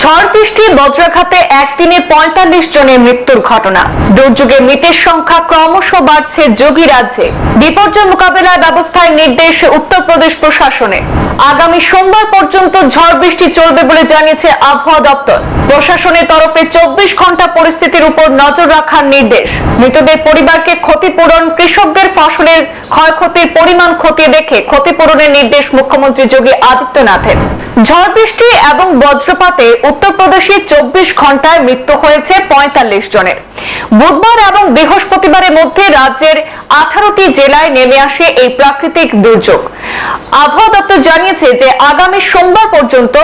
ঝড় বৃষ্টি বজ্রাঘাতে একদিনে পঁয়তাল্লিশ জনের মৃত্যুর ঘটনা। দুর্যোগে মৃতের সংখ্যা ক্রমশ বাড়ছে যোগী রাজ্যে। বিপর্যয় মোকাবেলায় ব্যবস্থার নির্দেশ উত্তরপ্রদেশ প্রশাসনে। আগামী সোমবার পর্যন্ত ঝড় বৃষ্টি চলবে বলে জানিয়েছে আবহাওয়া দপ্তর। প্রশাসনের তরফে চব্বিশ ঘণ্টা পরিস্থিতির উপর নজর রাখার নির্দেশ। মৃতদের পরিবারকে ক্ষতিপূরণ, কৃষকদের ফসলের ক্ষয়ক্ষতির পরিমাণ খতিয়ে দেখে ক্ষতিপূরণের নির্দেশ মুখ্যমন্ত্রী যোগী আদিত্যনাথের। ঝড় বৃষ্টি এবং বজ্রপাতে উত্তরপ্রদেশে চব্বিশ ঘন্টায় মৃত্যু হয়েছে পঁয়তাল্লিশ জনের। বুধবার এবং বৃহস্পতিবারের মধ্যে রাজ্যের আঠারোটি জেলায় নেমে আসে এই প্রাকৃতিক দুর্যোগ। আবহাওয়া দপ্তর জানিয়েছে যে আগামী সোমবার পর্যন্ত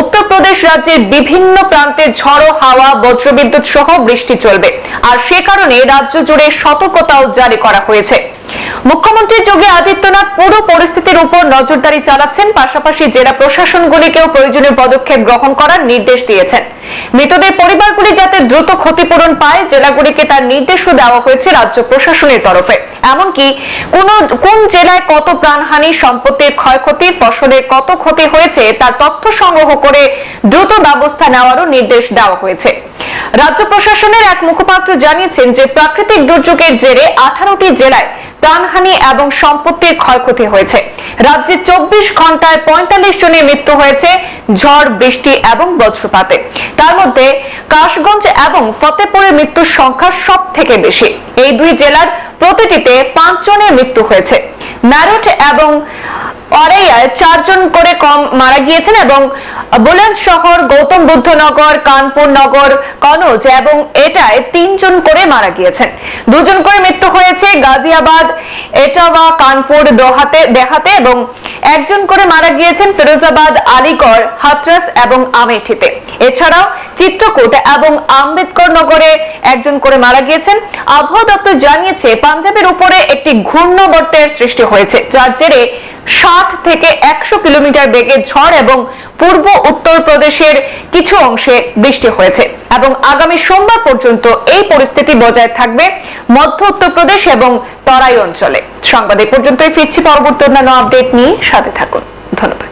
উত্তরপ্রদেশ রাজ্যের বিভিন্ন প্রান্তে ঝড়ো হাওয়া, বজ্রবিদ্যুৎ সহ বৃষ্টি চলবে। আর সে কারণে রাজ্য জুড়ে সতর্কতাও জারি করা হয়েছে। মুখ্যমন্ত্রী যোগী আদিত্যনাথ পুরো পরিস্থিতির উপর নজরদারি চালাচ্ছেন, পাশাপাশি জেলা প্রশাসনগুলিকেও প্রয়োজনীয় পদক্ষেপ গ্রহণ করার নির্দেশ দিয়েছেন। মৃতদের পরিবারগুলি যাতে দ্রুত ক্ষতিপূরণ পায়, জেলাগুলিকে তার নির্দেশও দেওয়া হয়েছে রাজ্য প্রশাসনের তরফে। এমনকি কোন কোন জেলায় কত প্রাণহানি, সম্পত্তির ক্ষয়ক্ষতি, ফসলের কত ক্ষতি হয়েছে, তার তথ্য সংগ্রহ করে দ্রুত ব্যবস্থা নেওয়ারও নির্দেশ দেওয়া হয়েছে। রাজ্য প্রশাসনের এক মুখপাত্র জানিয়েছেন যে, প্রাকৃতিক দুর্যোগের জেরে আঠারোটি জেলায় প্রাণহানি এবং সম্পত্তির ক্ষয়ক্ষতি হয়েছে। রাজ্যে চব্বিশ ঘন্টায় পঁয়তাল্লিশ জনের মৃত্যু হয়েছে, ঝড়, বৃষ্টি এবং বজ্রপাতে। তার মধ্যে কাশগঞ্জ এবং ফতেপুরের মৃত্যুর সংখ্যা সব থেকে বেশি। এই দুই জেলার প্রতিটিতে পাঁচ জনের মৃত্যু হয়েছে। ম্যারট এবং অরাইয়ায় চারজন করে কম মারা গিয়েছেন এবং বুলন্দ শহর, গৌতম বুদ্ধ নগর, কানপুর নগর, কনজ এবং এটায় তিনজন করে মারা গিয়েছেন। দুজন করে মৃত্যু হয়েছে গাজিয়াবাদ, এটাওয়া, কানপুর, দোহাতে, দেহাতে এবং একজন করে মারা গিয়েছেন ফিরোজাবাদ, আলিগড় হাতরাস এবং আমেঠিতে। এছাড়াও চিত্রকূট এবং আম্বেদকর নগরে একজন করে মারা গিয়েছেন। আবহাওয়া দপ্তর জানিয়েছে, পাঞ্জাবের উপরে একটি ঘূর্ণবর্তের সৃষ্টি হয়েছে, যার জেরে ষাট থেকে একশো কিলোমিটার বেগে ঝড় এবং পূর্ব উত্তর প্রদেশের কিছু অংশে বৃষ্টি হয়েছে এবং আগামী সোমবার পর্যন্ত এই পরিস্থিতি বজায় থাকবে মধ্য উত্তরপ্রদেশ এবং তরাই অঞ্চলে। সংবাদ এ পর্যন্তই ফিরছি। পরবর্তী অন্যান্য আপডেট নিয়ে সাথে থাকুন। ধন্যবাদ।